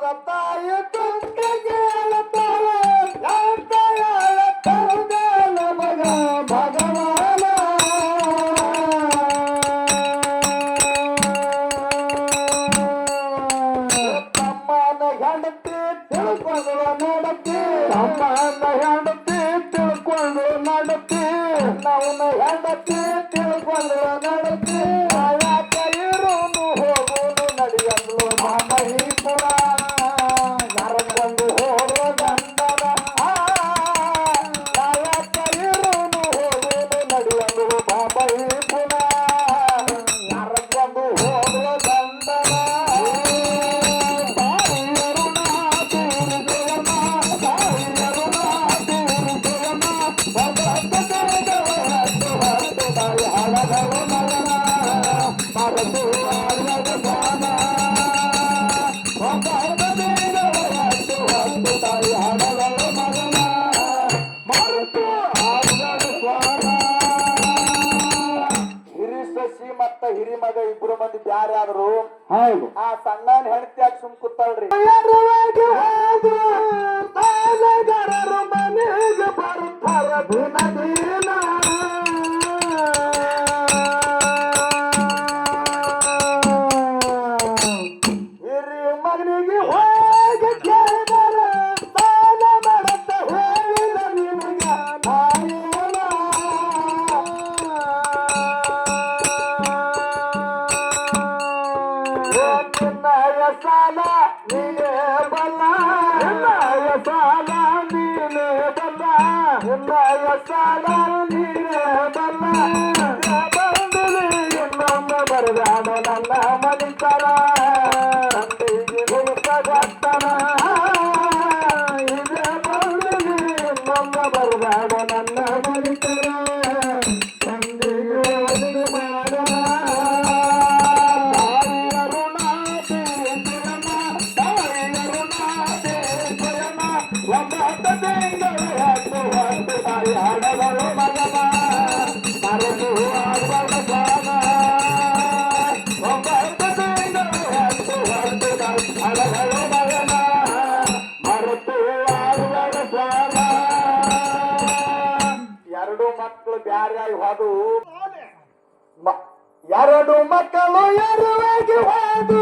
Baba, eu ಮಗ ಇಬ್ರು ಮಂದಿ ಬ್ಯಾರ ಆದ್ರು ಹೌದು. ಆ ಹೆಂಡತಿ ಆಗಿ ಸುಮ್ ಕೂತಾಳ್ರಿ. ಮನೆಗೆ ಬರ್ತಾರ ನಿನ್ನಯ ಸಾಲ ನೀನೇ ಮಕ್ಕಳು ಎರವಾಗಿ ಹೋದು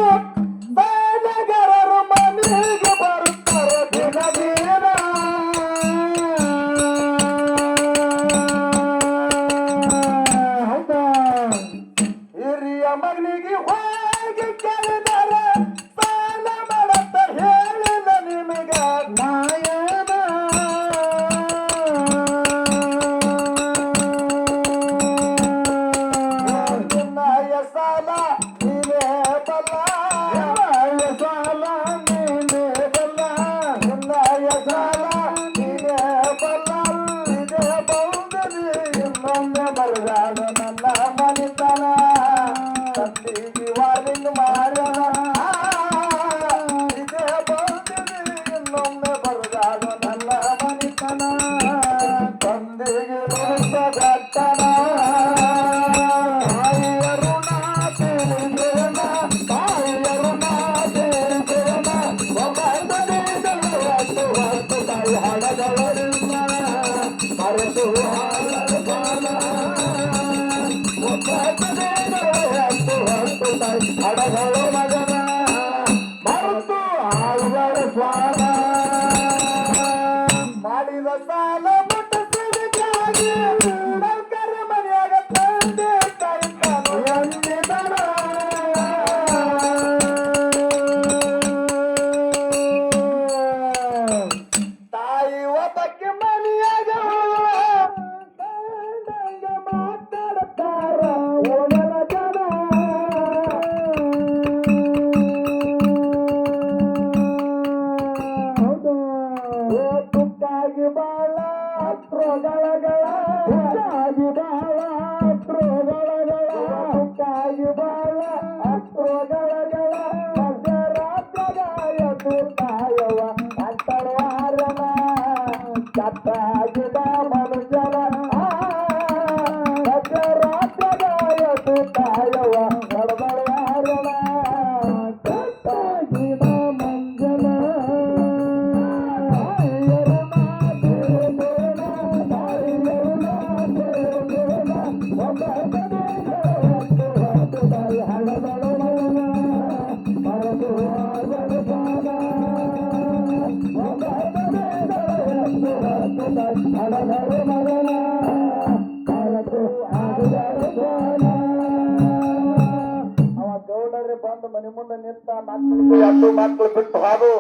ಅವ ಗೌಡರೇ ಬಂದು ಮನೆ ಮುಂದೆ ನಿಂತ ಮಕ್ಕಳು ಎರಡು ಮಕ್ಕಳು ಬಿಟ್ಟು ಹಾದು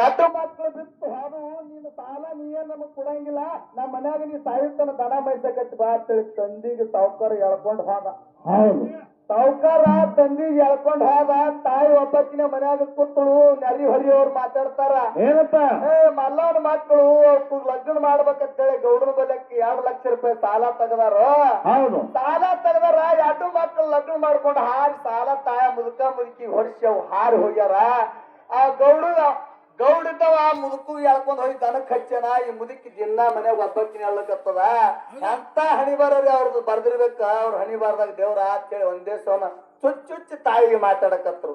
ಎರಡು ಮಕ್ಕಳು ಬಿಟ್ಟು ಹಾದು ನೀನು ಸಾಲ ನೀಯೇ ನಮಗ್ ಕೊಡಂಗಿಲ್ಲ. ನಮ್ಮ ಮನ್ಯಾಗ ನೀ ಸಾಯುತ್ತನ ದನ ಮೈಸಕತ್ತಿ ಬಾ ಅಂತೇಳಿ ತಂದಿಗೆ ಸಾವುಕಾರ ಎಳ್ಕೊಂಡು ಹೋದ. ಸಾವುಕಾರ ತಂದಿಗೆ ಎಳ್ಕೊಂಡ್ ಹೋದ ತಾಯಿ ಒಬ್ಬಕ್ಕಿನ ಮನ್ಯಾಗ ಕೂತಳು ನರಿ ಹೊರಿಯವ್ರು ಮಾತಾಡ್ತಾರ. ಏನಪ್ಪ? ಏ ಮಕ್ಕಳು ಲಗ್ನ ಲಗ್ನ ಮಾಡ್ಬೇಕಂತೇಳಿ ಗೌಡ್ರ ಬಲಕ್ಕೆ ಎರಡು ಲಕ್ಷ ರೂಪಾಯಿ ಸಾಲ ತೆಗದಾರ? ಹೌದು. ಸಾಲ ತೆಗದಾರ ಎರಡು ಮಕ್ಕಳು ಲಗ್ನ ಮಾಡ್ಕೊಂಡು ಹಾರಿ ಸಾಲ ತಾಯ ಮುದುಕ ಮುದುಕಿ ಹೊರಿಸಿ ಅವು ಹಾರಿ ಹೋಗ್ಯಾರ. ಆ ಗೌಡು ಗೌಡಿದ್ದವ ಮುದುಕು ಎಳ್ಕೊಂಡ್ ಹೋಗಿ ದನಕ್ ಹಚ್ಚನ? ಈ ಮುದುಕಿ ದಿನ ಮನೆ ಒಬ್ಬಕ್ಕಿನ ಹೇಳಕತ್ತದ ಎಂತ ಹಣಿ ಬರೋರಿ ಅವ್ರದ್ದು ಬರ್ದಿರ್ಬೇಕ? ಅವ್ರ ಹಣಿ ಬಾರ್ದಾಗ ದೇವ್ರ ಅಂತೇಳಿ ಒಂದೇ ಸೋನ ಚುಚ್ ಚುಚ್ಚಿ ತಾಯಿಗೆ ಮಾತಾಡಕತ್ರು.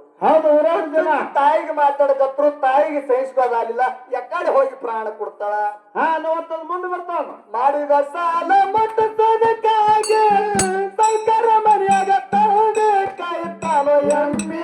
ತಾಯಿಗೆ ಮಾತಾಡಕತ್ರು ತಾಯಿಗೆ ಸಹಿಸ್ಕೋದಾಗಿಲ್ಲ ಎಕ್ಕಡೆ ಹೋಗಿ ಪ್ರಾಣ ಕೊಡ್ತಾಳ. ಹಾ ನವತ್ತದ ಮುಂದೆ ಬರ್ತಾವ. ಮಾಡಿದ ಸಾಲ ಮಟ್ಟಕ್ಕಾಗಿ ಸರ್ಕಾರ ಮನೆಯಾಗ ಕಾಯುತ್ತಾನೋ ಎಂಬಿದನ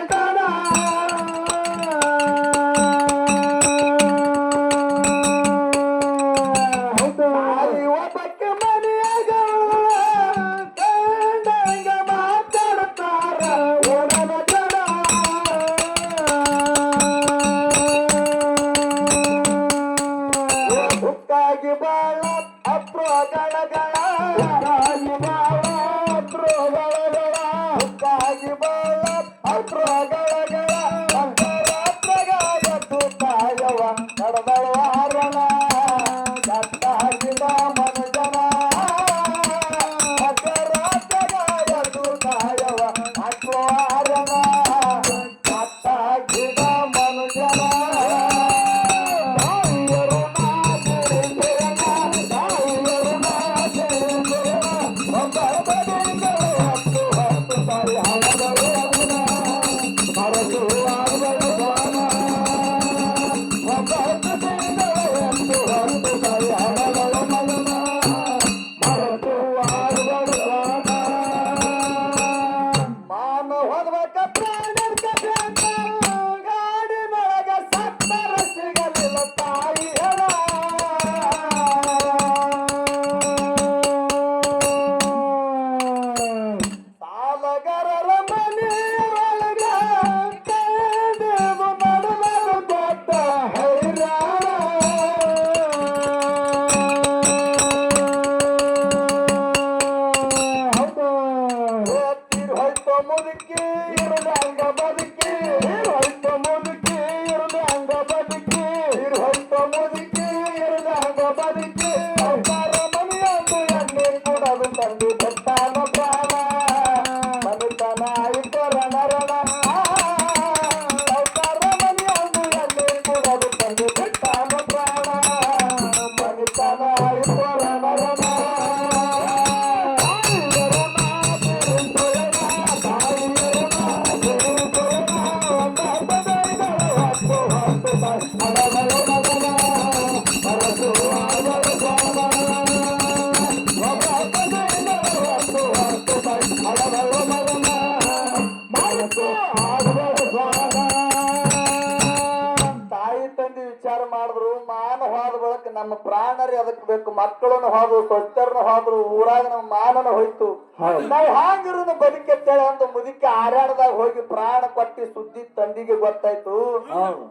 ಅದಕ್ಕೆ ಬೇಕು ಮಕ್ಕಳನ್ನು ಹೋದ್ರು ಸ್ವಚ್ಛರನ್ನು ಹೋದ್ರು ಊರಾಗ ನಮ್ಮ ಮಾನನ ಹೋಯ್ತು. ನಾವ್ ಹಾಂಗಿರೋದು ಬದುಕೆತ್ತೇಳಿ ಅಂತ ಮುದುಕಿ ಆರಾಡದಾಗ ಹೋಗಿ ಪ್ರಾಣ ಕೊಟ್ಟಿ ಸುದ್ದಿ ತಂದಿಗೆ ಗೊತ್ತಾಯ್ತು.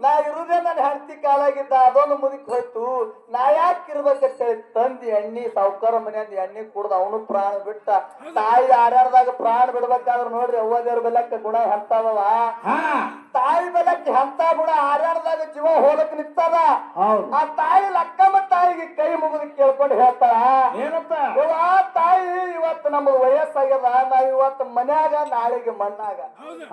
ನಾ ಇರುದೇ ನನ್ನ ಹೆಂಡತಿ ಕಾಲಾಗಿದ್ದ ಅದೊಂದು ಮುದುಕಿ ಹೋಯ್ತು. ನಾ ಯಾಕೆ ಇರ್ಬೇಕಂತೇಳಿ ತಂದಿ ಎಣ್ಣಿ ಸಾವುಕಾರ ಮನೆಯಿಂದ ಎಣ್ಣಿ ಕುಡ್ದ ಅವನು ಪ್ರಾಣ ಬಿಟ್ಟ. ತಾಯಿ ಆರಾಡದಾಗ ಪ್ರಾಣ ಬಿಡ್ಬೇಕಾದ್ರೆ ನೋಡ್ರಿ ಅವ್ವದೇವ್ರ ಬೆಲಕ್ಕ ಗುಣ ಹೆಂತಾವ ತಾಯಿ ಬೆಲಕ್ಕೆ ಹೆಂತ ಗುಣ ಆರಾಡದಾಗ ಜೀವ ಹೋಲಕ್ ನಿಂತದ. ಆ ತಾಯಿ ಲಕ್ಕಮ್ಮ ತಾಯಿಗೆ ಕೈ ಮುಗಿದು ಕೇಳ್ಕೊಂಡು ಹೇಳ್ತಾಳ ಏನಪ್ಪ ಇವ ತಾಯಿ ಇವತ್ತು ನಮ್ದು ವಯಸ್ಸಾಗ್ಯದ ನಾ ಇವತ್ತು ಮನ್ಯಾಗ ನಾಳೆಗೆ ಮಣ್ಣಾಗ.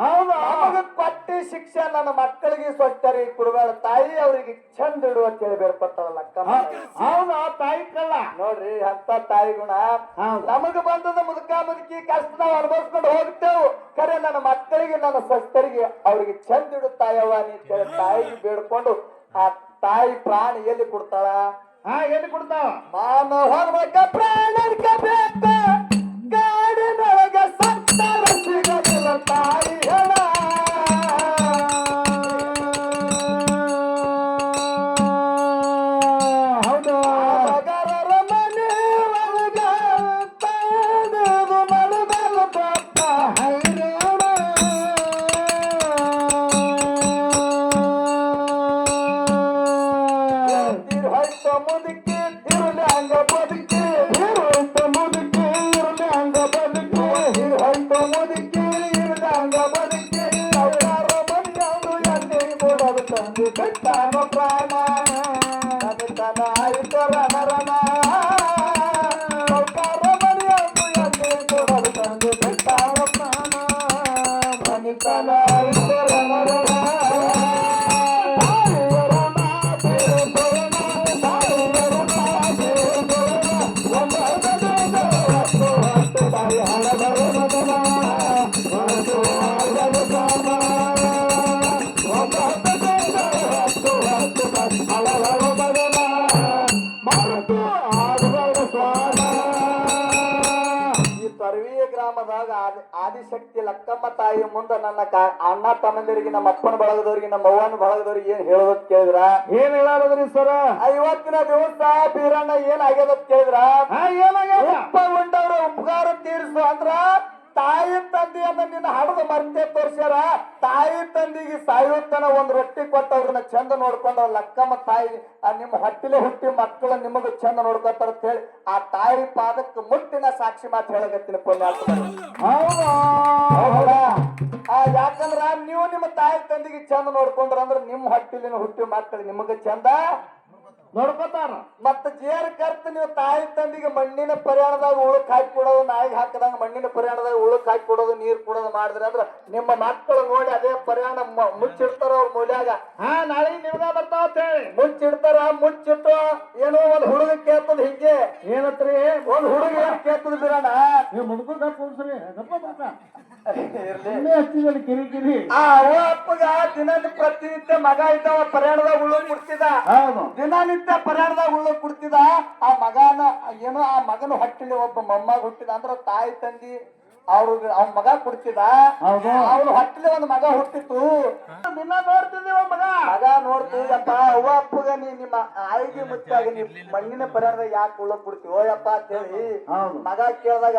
ಹೌದು. ನಮಗ ಕೊಟ್ಟಿ ಶಿಕ್ಷೆ ನನ್ನ ಮಕ್ಕಳಿಗೆ ಸ್ವಚ್ಛರಿ ಕೊಡಬೇಡ ತಾಯಿ ಅವ್ರಿಗೆ ಚಂದ ಇಡು ಅಂತ ಹೇಳಿ ಬೇಡ್ಕೊತಾಳ ಲಕ್ಕಮ್ಮ ತಾಯಿ. ಹೌದು ತಾಯಿ ಕಳ್ಳ. ನೋಡ್ರಿ ಅಂತ ತಾಯಿ ಗುಣ. ನಮಗ ಬಂದದ ಮುದುಕ ಮುದುಕಿ ಕಷ್ಟ ನಾವು ಅನುಭವಿಸ್ಕೊಂಡು ಹೋಗ್ತೇವು. ಖರೆ ನನ್ನ ಮಕ್ಕಳಿಗೆ ನನ್ನ ಸ್ವಚ್ಛರಿಗೆ ಅವ್ರಿಗೆ ಚಂದ ಇಡು ತಾಯವ್ವ ನೀ ಅಂತ ಹೇಳಿ ತಾಯಿಗೆ ಬೇಡ್ಕೊಂಡು ಆ ತಾಯಿ ಪ್ರಾಣಿ ಎಲ್ಲಿ ಕೊಡ್ತಾಳ? ಹಾ ಎಲ್ಲಿ ಕೊಡ್ತಾವ? ಮಾನವ ಪ್ರಾಣ ಬೇಕ? ಸಿಗಲಿಲ್ಲ ತಾಯಿ ತಂದು ಕಟ್ಟಾನ ಪ್ರಾಣ ತನ ಆಯ್ತು ರಣ ರಣ ಅವತಾರ ಮನೆಯವರು ಎಣ್ಣೆ ಕೊಡೋದು ತಂದು ಕಟ್ಟಾನ ಪ್ರಾಣ ಮನಿತನ ಆಯ್ತು ಗ್ರಾಮದಾಗ ಆದಿ ಆದಿಶಕ್ತಿ ಲಕ್ಕಮ್ಮ ತಾಯಿ ಮುಂದ ನನ್ನ ಅಣ್ಣ ತಮ್ಮಂದಿರಿಗೆ ನಮ್ಮ ಅಪ್ಪನ ಬಳಗದವ್ರಿಗೆ ನಮ್ಮ ಅವ್ವನ ಬಳಗದವ್ರಿಗೆ ಏನ್ ಹೇಳೋದ್ ಕೇಳಿದ್ರ? ಏನ್ ಹೇಳಿ ಸರ? ಐವತ್ತಿನ ದಿವಸ ಬೀರಣ್ಣ ಏನ್ ಆಗ್ಯದ ಕೇಳಿದ್ರ? ಏನಾಗ್ಯದ? ಉಪ್ಪ ಉಂಡವ್ರ ಉಪಕಾರ ತೀರಿಸು ಅಂದ್ರ ತಾಯಿ ತಂದೆಯನ್ನ ನಿನ್ನ ಹಡದ ಮರ್ತೆ ತೋರ್ಸ್ಯಾರ? ತಾಯಿ ತಂದಿಗೆ ಸಾಯೋತನ ಒಂದ್ ರೊಟ್ಟಿ ಕೊಟ್ಟ ಕೊಟ್ಟವ್ರನ್ನ ಚಂದ ನೋಡ್ಕೊಂಡ ಲಕ್ಕಮ್ಮ ತಾಯಿ ಆ ನಿಮ್ಮ ಹೊಟ್ಟಿಲೆ ಹುಟ್ಟಿ ಮಕ್ಕಳು ನಿಮಗ ಚಂದ ನೋಡ್ಕೊತಾರ ಅಂತ ಹೇಳಿ ಆ ತಾಯಿ ಪಾದಕ್ಕೆ ಮುಟ್ಟಿನ ಸಾಕ್ಷಿ ಮಾತು ಹೇಳಗತ್ತಿನ ಪುಣ್ಯಾತ್ಮ. ಯಾಕಂದ್ರ ನೀವು ನಿಮ್ಮ ತಾಯಿ ತಂದಿಗೆ ಚಂದ ನೋಡ್ಕೊಂಡ್ರ ಅಂದ್ರ ನಿಮ್ಮ ಹಟ್ಟಿಲಿನ ಹುಟ್ಟಿ ಮಕ್ಕಳು ನಿಮಗ ಚಂದ ನೋಡ್ಕೊತಾರ. ಮತ್ತೆ ಜೇರ್ ಕರ್ತ ನೀವು ತಾಯಿ ತಂದಿಗೆ ಮಣ್ಣಿನ ಪರ್ಯಾಣದಾಗ ಉಳುಕ್ ಹಾಕಿ ಕೊಡೋದು ನಾಯಿಗೆ ಹಾಕದಂಗ ಮಣ್ಣಿನ ಪರ್ಯಾಣದಾಗ ಉಳುಕ್ ಹಾಕಿ ಕೊಡೋದು ನೀರ್ ಕೊಡೋದು ಮಾಡಿದ್ರೆ ಅಂದ್ರ ನಿಮ್ಮ ಮಕ್ಕಳು ನೋಡಿ ಅದೇ ಪರ್ಯಾಣ ಮುಚ್ಚಿಡ್ತಾರ ಅವ್ರ ಮೂಲ್ಯಾಗ. ಹಾ ನಾಳೆ ನಿಮ್ಗ ಬರ್ತಾವ ಅಂತ ಹೇಳಿ. ಮುಚ್ಚಿಡ್ತಾರ ಮುಚ್ಚಿಟ್ಟು ಏನೋ ಒಂದ್ ಹುಡುಗ ಕೇಳ್ತದ ಹಿಂಗೆ. ಏನತ್ರಿ? ಒಂದ್ ಹುಡುಗ ಏನ್ ಕೇಳ್ತದ ಬಿಡೋಣ? ನೀವು ಮುಡ್ಕೊಂಡ ಇರ್ಲಿ. ಇಲ್ಲೇ ಹಚ್ಚಿದಲ್ಲಿ ಕಿರಿ ಕಿರಿ. ಆ ಅವ್ವ ಅಪ್ಪಗ ದಿನ ಪ್ರತಿನಿತ್ಯ ಮಗ ಇದ್ದಾವ ಪರ್ಯಾಣದಾಗ ಉಳ್ಳು ಕುಡ್ತಿದ ಹೌದು. ದಿನನಿತ್ಯ ಪರ್ಯಾಣದಾಗ ಉಳ್ಳು ಕುಡ್ತಿದ ಆ ಮಗನ ಏನೋ ಆ ಮಗನ ಹೊಟ್ಟಿಲಿ ಒಬ್ಬ ಮೊಮ್ಮಗ ಹುಟ್ಟಿದ. ಅಂದ್ರ ತಾಯಿ ತಂದಿ ಅವ್ರ ಅವ್ನ ಮಗ ಕುಡ್ತಿದ ಅವ್ನ ಹೊಟ್ಟಿಲಿ ಒಂದ್ ಮಗ ಹುಟ್ಟಿತ್ತು. ದಿನ ನೋಡ್ತಿದ್ದೀವ ಮಗ? ಮಗ ನೋಡ್ತಿದ್ದಪ್ಪ ಅವ್ವ ಅಪ್ಪಗ ನೀ ನಿಮ್ಮ ಆಯ್ಗೆ ಮುಚ್ಚಾಗ ನೀ ಮಣ್ಣಿನ ಪರಿಹಾರದಾಗ ಯಾಕೆ ಉಳ್ಳ ಕುಡ್ತಿ ಓಯಪ್ಪ ಅಂತ ಹೇಳಿ ಹೌದು. ಮಗ ಕೇಳಿದಾಗ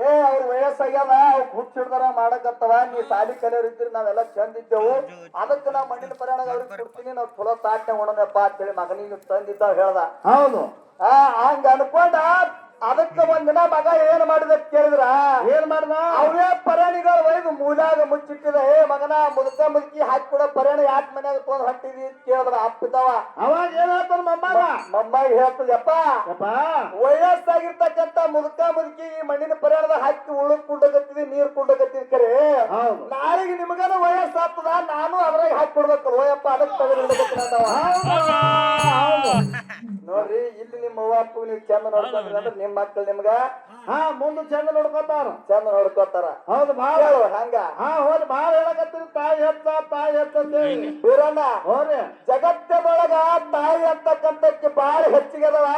ಏ ಅವ್ರ ವಯಸ್ಸಾಗ್ಯದ ಹುಚ್ಚಿಡ್ದಾರ ಮಾಡಕತ್ತವ ನೀ ಸಾಲಿ ಕಲಿಯೋರ್ ಇದ್ರಿ ನಾವೆಲ್ಲ ಚಂದ ಇದ್ದೆವು. ಅದಕ್ಕೆ ನಾ ಮಣ್ಣಿನ ಪರಿಹಾರ ಅವ್ರಿಗೆ ಕೊಡ್ತೀನಿ ನಾವು ಚಲೋ ತಾಟ್ನೆ ಉಣನಪ್ಪ ಅಂತೇಳಿ ಮಗನಿಗೆ ತಂದಿದ್ದ ಹೇಳ್ದ. ಹೌದು. ಆ ಹಂಗ ಅನ್ಕೊಂಡ ಅದಕ್ಕೆ ಒಂದಿನ ಮಗ ಏನ್ ಮಾಡಿದ ಕೇಳಿದ್ರ? ಏನ್ ಮಾಡ್ದ? ಅವೇ ಪರ್ಯಾಣಿಗಳು ಒಯ್ದು ಮೂಲಾಗ ಮುಚ್ಚಿಟ್ಟಿದ. ಏ ಮಗನ ಮುದುಕ ಮುದುಕಿ ಹಾಕಿಕೊಡ ಯಾಕ ಯಾಕೆ ಮನ್ಯಾಗ ತೊಗೊಂಡ್ ಹೊಟ್ಟಿದಿ ಅಂತ ಕೇಳಿದ್ರ ಅಪ್ಪಿದವ. ಅವಾಗ ಏನ್ ಹೇಳ್ತಾರ ಮಮ್ಮಗ? ಮಮ್ಮಾಗಿ ಹೇಳ್ತದಪ್ಪ ವಯಸ್ಸಾಗಿರ್ತಕ್ಕಂತ ಮುದುಕ ಮುದುಕಿ ಈ ಮಣ್ಣಿನ ಪರಾಣದ ಹಾಕಿ ಉಳುಕ್ ಕುಂಡಗತ್ತಿದಿ ನೀರ್ ಕುಂಡಗತ್ತಿದ್ ಕರೆ. ನಾಳೆಗೆ ನಿಮಗನ ವಯಸ್ಸಾಗ್ತದ ನಾನು ಅದ್ರಾಗ ಹಾಕಿ ಕೊಡ್ಬೇಕು ಓಯಪ್ಪ ಅದಕ್ಕೆ ತೆಗೆದಿಡ್ಬೇಕು ಚಂದ ನೋಡ್ಕೊಂಡ್ರಿ ಅಂದ್ರೆ ನಿಮ್ಮ ಮಕ್ಳು ನಿಮ್ಗ? ಹಾ ಮುಂದೆ ಚಂದ ನೋಡ್ಕೊತಾರ ಚಂದ ನೋಡ್ಕೊತಾರ. ಹೌದು ಬಾಳ ಹೇಳು ಹಂಗ. ಹಾ ಹೋದ್ ಬಾಳ ಹೇಳಕತ್ತೀರಿ ತಾಯಿ ಹೆಚ್ಚ ತಾಯಿ ಬೀರಣ್ಣ ಹೋರಿ. ಜಗತ್ತಿನೊಳಗ ತಾಯಿ ಅಂತಕ್ಕಂಥಕ್ಕೆ ಬಾಳ ಹೆಚ್ಚಿಗೆ ಅದವ.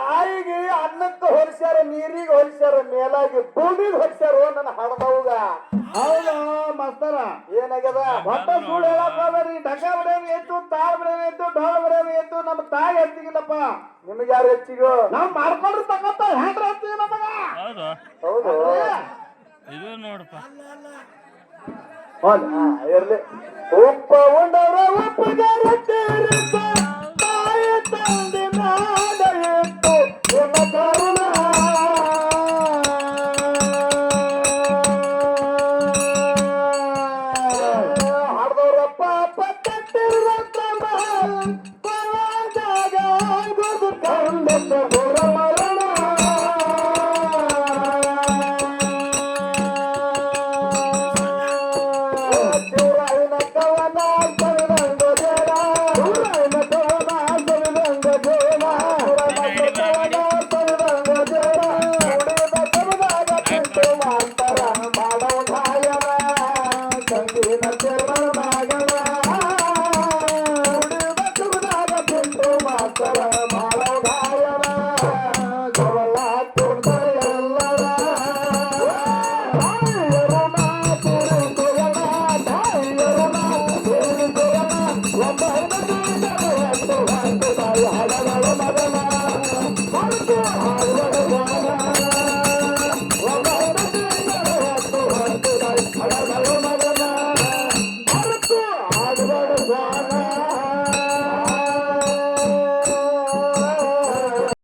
ತಾಯಿಗೆ ಅನ್ನಕ್ಕೆ ಹೊಲಿಸ್ಯಾರ ನೀರಿಗೆ ಹೊಲಿಸ್ಯಾರ ಮೇಲಾಗಿ ಭೂಮಿಗೆ ಹೊಲಿಸ್ಯಾರ ನನ್ನ ಹಡದವ್ಗ ಹೌದು ಮಸ್ತರ. ಏನಾಗ್ಯದ? ಒಟ್ಟ ಸುಳ್ಳು ಹೇಳಕ್ ಬರ್ರಿ ಡಕ ಬಡಿಯೋದು ಎತ್ತು ತಾಳ್ ಬಡಿಯೋದು ಎತ್ತು ಢೋಳ ಬಡಿಯೋದು ಎತ್ತು ನಮ್ಮ ತಾಯಿ ಹೆಚ್ಚಿಗಿಲ್ಲಪ್ಪ. ನಿಮ್ಗೆ ಯಾರು ಹೆಚ್ಚಿಗೋ? ನಾವ್ ಮಾಡ್ಕೊಂಡಿರ್ತಕ್ಕಂತ ಹೆಂಡ್ರ ಹೆಚ್ಚಿಗೆ ನಮಗ? ಹೌದು. ಹೌದು. ಇದು ನೋಡಪ್ಪ. ಇರ್ಲಿ. ಉಪ್ಪ ಉಂಡವ್ರ ಉಪ್ಪಗಾರ ತಾಯಿ ತಂದೆ ಕರುಣ. ಹಾಡ್ದವ್ರಪ್ಪ ತಿಂದು